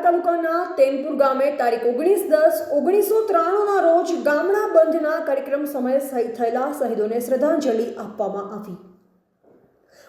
બાયડ તાલુકાના તેનપુર ગામે તારીખ ઓગણીસ દસ ઓગણીસો ત્રાણુંના રોજ ગામડા બંધના કાર્યક્રમ સમયે શહીદ થયેલા શહીદોને શ્રદ્ધાંજલિ આપવામાં આવી.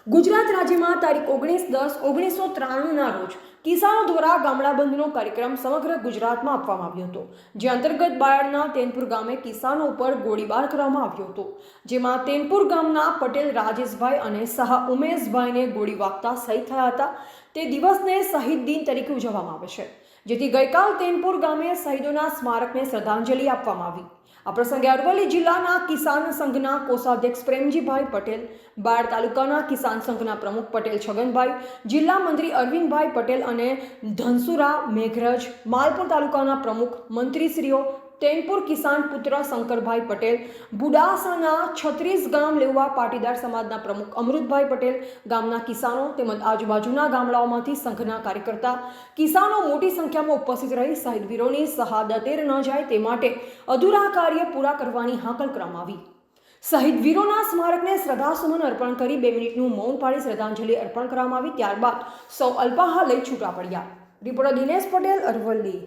ગુજરાત રાજ્યમાં તારીખ ઓગણીસ દસ ઓગણીસો ત્રાણુંના રોજ કિસાનો દ્વારા ગામડા બંધનો કાર્યક્રમ સમગ્ર ગુજરાતમાં આપવામાં આવ્યો હતો, જે અંતર્ગત બાયડના તેનપુર ગામે કિસાનો ઉપર ગોળીબાર કરવામાં આવ્યો હતો, જેમાં તેનપુર ગામના પટેલ રાજેશભાઈ અને શાહ ઉમેશભાઈને ગોળી વાગતા શહીદ થયા હતા. તે દિવસને શહીદ દિન તરીકે ઉજવવામાં આવે છે, જેથી ગઈકાલ તેનપુર ગામે શહીદોના સ્મારકને શ્રદ્ધાંજલિ આપવામાં આવી. આ પ્રસંગે અરવલ્લી જિલ્લાના કિસાન સંઘના કોષાધ્યક્ષ પ્રેમજીભાઈ પટેલ બાળ તાલુકાના કિસાન સંઘના પ્રમુખ પટેલ છગનભાઈ, જિલ્લા મંત્રી અરવિંદભાઈ પટેલ અને ધનસુરા મેઘરજ, માલપુર તાલુકાના પ્રમુખ મંત્રીશ્રીઓ તેનપુર કિસાન પુત્ર શંકરભાઈ પટેલ, બુડાસાના છત્રીસ ગામ લેવા પાટીદાર સમાજના પ્રમુખ અમૃતભાઈ પટેલ, ગામના કિસાનો તેમજ આજુબાજુના ગામડાઓમાંથી સંઘના કાર્યકર્તા. કિસાનો મોટી સંખ્યામાં ઉપસ્થિત રહી શહીદવીરોની શહાદતેર ન જાય તે માટે અધૂરા કાર્ય પૂરા કરવાની હાકલ કરવામાં આવી. શહીદ વીરોના સ્મારકને શ્રદ્ધાસુમન અર્પણ કરી બે મિનિટનું મૌન પાડી શ્રદ્ધાંજલિ અર્પણ કરવામાં આવી. ત્યારબાદ સૌ અલ્પાહાર લઈ છૂટા પડ્યા. રિપોર્ટર દિનેશ પટેલ, અરવલ્લી.